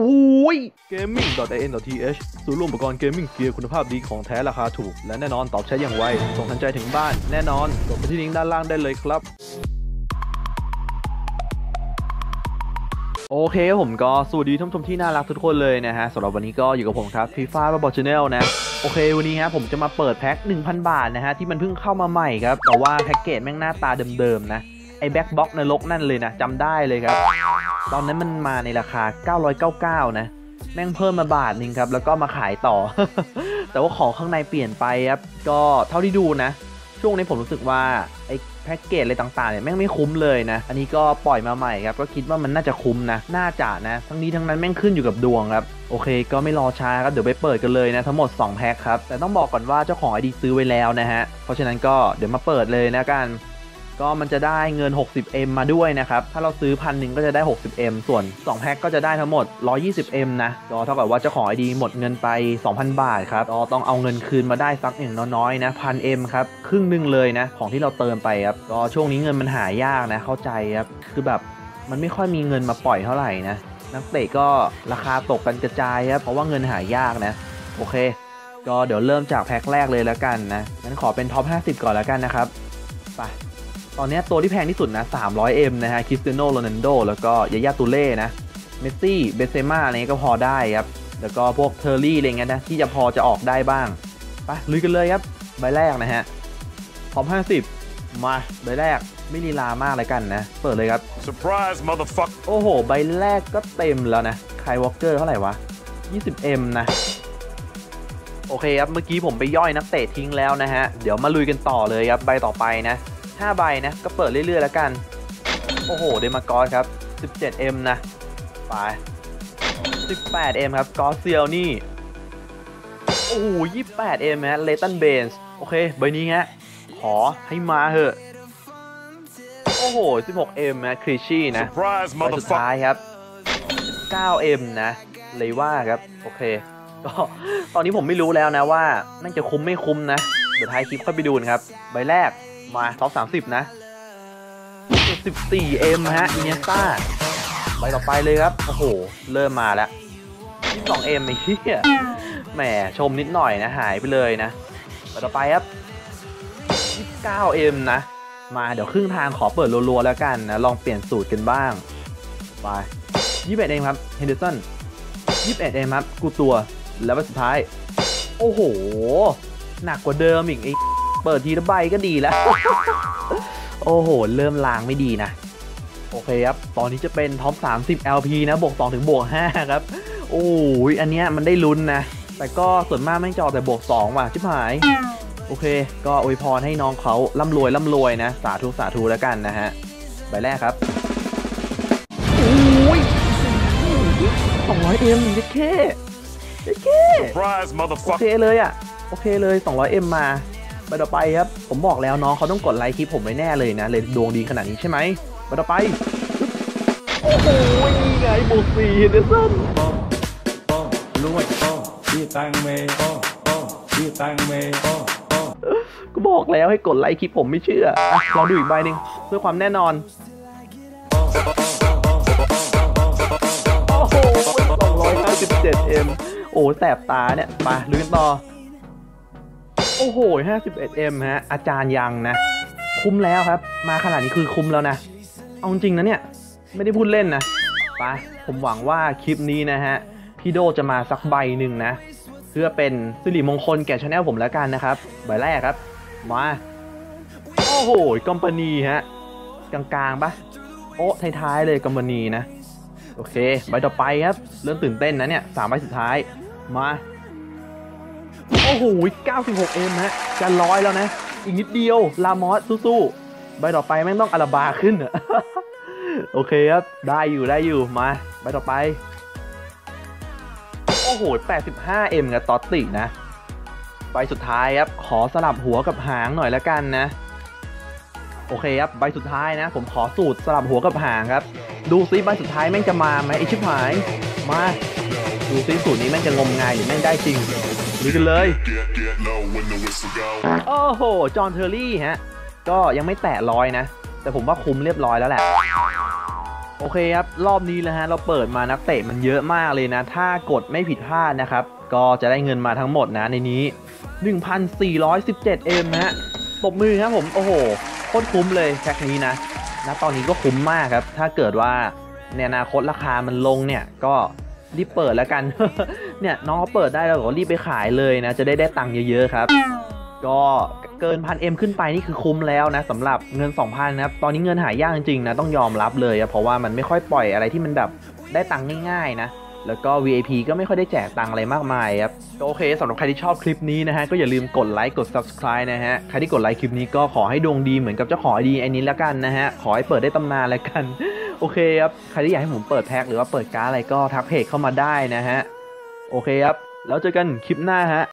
อุ้ย gaming.in.th ศูนย์รวมอุปกรณ์เกมมิ่งเกียร์คุณภาพดีของแท้ราคาถูก และแน่นอนตอบใช้อย่างไว ส่งทันใจถึงบ้าน แน่นอนกดไปที่ลิงก์ด้านล่างได้เลยครับโอเคผมก็สวัสดีท่านผู้ชมที่น่ารักทุกคนเลยนะฮะสำหรับวันนี้ก็อยู่กับผมครับฟีฟ่าบอลชแนลนะโอเควันนี้ฮะผมจะมาเปิดแพ็ค 1,000 บาทนะฮะที่มันเพิ่งเข้ามาใหม่ครับแต่ว่าแพ็กเกจแม่งหน้าตาเดิมๆนะไอ้แบ็คบ็อกนรกนั่นเลยนะจำได้เลยครับ ตอนนั้นมันมาในราคา 999 นะ แม่งเพิ่มมาบาทนึงครับ แล้วก็มาขายต่อ แต่ว่าของข้างในเปลี่ยนไปครับ ก็เท่าที่ดูนะ ช่วงนี้ผมรู้สึกว่าไอ้แพ็กเกจอะไรต่างๆเนี่ยแม่งไม่คุ้มเลยนะ อันนี้ก็ปล่อยมาใหม่ครับ ก็คิดว่ามันน่าจะคุ้มนะ น่าจะนะ ทั้งนี้ทั้งนั้นแม่งขึ้นอยู่กับดวงครับ โอเค ก็ไม่รอช้าครับ เดี๋ยวไปเปิดกันเลยนะทั้งหมด 2 แพ็คครับ แต่ต้องบอกก่อนว่าเจ้าของไอดีซื้อไว้แล้วนะฮะ เพราะฉะนั้นก็เดี๋ยวมาเปิดเลยนะกัน ก็มันจะได้เงิน 60M มาด้วยนะครับ ถ้าเราซื้อพันหนึ่งก็จะได้ 60M ส่วน 2 แพ็คก็จะได้ทั้งหมด 120M นะก็เท่ากับว่าเจ้าของ ID หมดเงินไป 2,000 บาทครับก็ต้องเอาเงินคืนมาได้สักอย่างน้อยๆนะ 1,000M ครับ ครึ่งหนึ่งเลยนะ ของที่เราเติมไปครับ ก็ช่วงนี้เงินมันหายากนะ เข้าใจครับ คือแบบมันไม่ค่อยมีเงินมาปล่อยเท่าไหร่นะ นักเตะก็ราคาตกกันกระจายครับ เพราะว่าเงินหายากนะ โอเค ก็เดี๋ยวเริ่มจากแพ็คแรกเลยแล้วกันนะ งั้นขอเป็นท็อป 50 ก่อนแล้วกันนะครับ ไป ตอนนี้ตัวที่แพงที่สุดนะ 300M นะฮะคริสเตียโนโรนัลโดแล้วก็ยายาตูเล่นะ เมสซี่ เบเซม่าอะไรเงี้ยก็พอได้ครับ แล้วก็พวกเทอร์รี่อะไรเงี้ยนะ ที่จะพอจะออกได้บ้างไปลุยกันเลยครับ ใบแรกนะฮะท็อป50 มาใบแรกไม่ลีลามากเลยกันนะ เปิดเลยครับ Surprise, motherfucker. โอ้โห ใบแรกก็เต็มแล้วนะไคลวอลเกอร์เท่าไหร่วะ 20M นะโอเคครับ เมื่อกี้ผมไปย่อยนักเตะทิ้งแล้วนะฮะ เดี๋ยวมาลุยกันต่อเลยครับ ใบต่อไปนะ 5 ใบนะ ก็เปิดเรื่อยๆแล้วกัน โอ้โห เดมากอสครับ 17M นะ ไป 18M ครับ กอสเซียลนี่ โอ้โห 28M ฮะเลตันเบนส์โอเค ใบนี้ฮะ ขอให้มาเหอะ โอ้โห 16M นะคริชี่นะ Surprise, ใบสุดท้าย motherfucker. ครับ 9M นะ เลยว่าครับ โอเค ก็ตอนนี้ผมไม่รู้แล้วนะว่าแม่งจะคุ้มไม่คุ้มนะ เดี๋ยวท้ายคลิปค่อยไปดูนะครับ ใบแรก มาท็อป30นะ 14M ฮะอินเนสตาใบต่อไปเลยครับ โอ้โห เริ่มมาแล้ว 22M ไอ้เหี้ยแหมชมนิดหน่อยนะหายไปเลยนะใบต่อไปครับ 29M นะ มาเดี๋ยวครึ่งทางขอเปิดรัวๆแล้วกันนะ ลองเปลี่ยนสูตรกันบ้าง ไป21เองครับเฮนเดอร์สัน21เองครับ กูตัวแล้วใบสุดท้าย โอ้โห หนักกว่าเดิมอีกไอ้ เปิดทีละใบก็ดีแล้ว โอ้โห เริ่มลางไม่ดีนะ โอเคครับ ตอนนี้จะเป็นท็อป 30 LP นะ บวก 2 ถึงบวก 5 ครับ โอ้ย อันเนี้ยมันได้ลุ้นนะ แต่ก็ส่วนมากแม่งจะออกแต่บวก 2 ว่ะชิบหาย โอเค ก็อวยพรให้น้องเขาร่ำรวยร่ำรวยนะ สาธุสาธุแล้วกันนะฮะ ใบแรกครับโอ้ยสองร้อยเอ็มเจ๊แค่เจ๊แค่ Surprise, โอ motherfucker. เคเลยอะ โอเคเลย 200M มา ใบต่อไปครับ ผมบอกแล้วน้องเขาต้องกดไลค์คลิปผมไว้แน่เลยนะ เลยดวงดีขนาดนี้ใช่ไหมใบต่อไป โอ้โหนี่ไงบุกสี่เฮนเดอร์สันป้องรวยป้องพี่ตังเมป้องป้องพี่ตังเมป้องป้องก็บอกแล้วให้กดไลค์คลิปผมไม่เชื่ออะลองดูอีกใบหนึ่งเพื่อความแน่นอนโอ้โห257 m โอ้แสบตาเนี่ยไปลุยกันต่อ โอ้โห 51 m ฮะ อาจารย์ยังนะ คุ้มแล้วครับ มาขนาดนี้คือคุ้มแล้วนะ เอาจริงนะเนี่ย ไม่ได้พูดเล่นนะไปผมหวังว่าคลิปนี้นะฮะ พี่โดจะมาสักใบหนึ่งนะ เพื่อเป็นสิริมงคลแก่ชาแนลผมแล้วกันนะครับ ใบแรกครับ มา โอ้โหกัมปานีฮะ กลางๆปะโอ้ท้ายๆเลยกัมปานีนะ โอเค ใบต่อไปครับ เริ่มตื่นเต้นนะเนี่ยสามใบสุดท้าย มา อ้โห 96M ฮะ จะร้อยแล้วนะ อีกนิดเดียว ลามอสสู้ๆ ใบต่อไปแม่งต้องอาราบาขึ้นอะโอเคครับ ได้อยู่ได้อยู่ มา ใบต่อไป โอ้โห 85M กับตอตตินะ ใบสุดท้ายครับ ขอสลับหัวกับหางหน่อยละกันนะ โอเคครับ ใบสุดท้ายนะ ผมขอสูตรสลับหัวกับหางครับ ดูซิใบสุดท้ายแม่งจะมาไหมไอชิบหาย มา ดูซิสูตรนี้แม่งจะงมงายหรือแม่งได้จริง ดูกันเลย โอ้โห จอห์นเทอร์รี่ฮะ ก็ยังไม่แตะร้อยนะ แต่ผมว่าคุ้มเรียบร้อยแล้วแหละ โอเคครับ รอบนี้แล้วฮะ เราเปิดมานักเตะมันเยอะมากเลยนะ ถ้ากดไม่ผิดพลาดนะครับ ก็จะได้เงินมาทั้งหมดนะในนี้ 1,417 m ฮะ ตบมือครับผม โอ้โห โคตรคุ้มเลยแพ็คนี้นะณตอนนี้ก็คุ้มมากครับ ถ้าเกิดว่าในอนาคตราคามันลงเนี่ย ก็ รีบเปิดแล้วกัน เนี่ยน้องเขาเปิดได้แล้วก็รีบไปขายเลยนะ จะได้ได้ตังค์เยอะๆครับ ก็เกินพันเอ็มขึ้นไปนี่คือคุ้มแล้วนะสำหรับเงิน 2,000นะครับ ตอนนี้เงินหายากจริงๆนะต้องยอมรับเลยอะเพราะว่ามันไม่ค่อยปล่อยอะไรที่มันแบบได้ตังค์ง่ายๆนะแล้วก็ VIP ก็ไม่ค่อยได้แจกตังค์อะไรมากมายครับก็โอเคสำหรับใครที่ชอบคลิปนี้นะฮะ ก็อย่าลืมกดไลค์กด subscribe นะฮะ ใครที่กดไลค์คลิปนี้ก็ขอให้ดวงดีเหมือนกับเจ้าของไอดีไอ้นี้แล้วกันนะฮะ ขอให้เปิดได้ตำนานแล้วกัน โอเคครับ ใครที่อยากให้ผมเปิดแพ็คหรือว่าเปิดการ์ดอะไรก็ทักเพจเข้ามาได้นะฮะ โอเคครับ แล้วเจอกันคลิปหน้าฮะ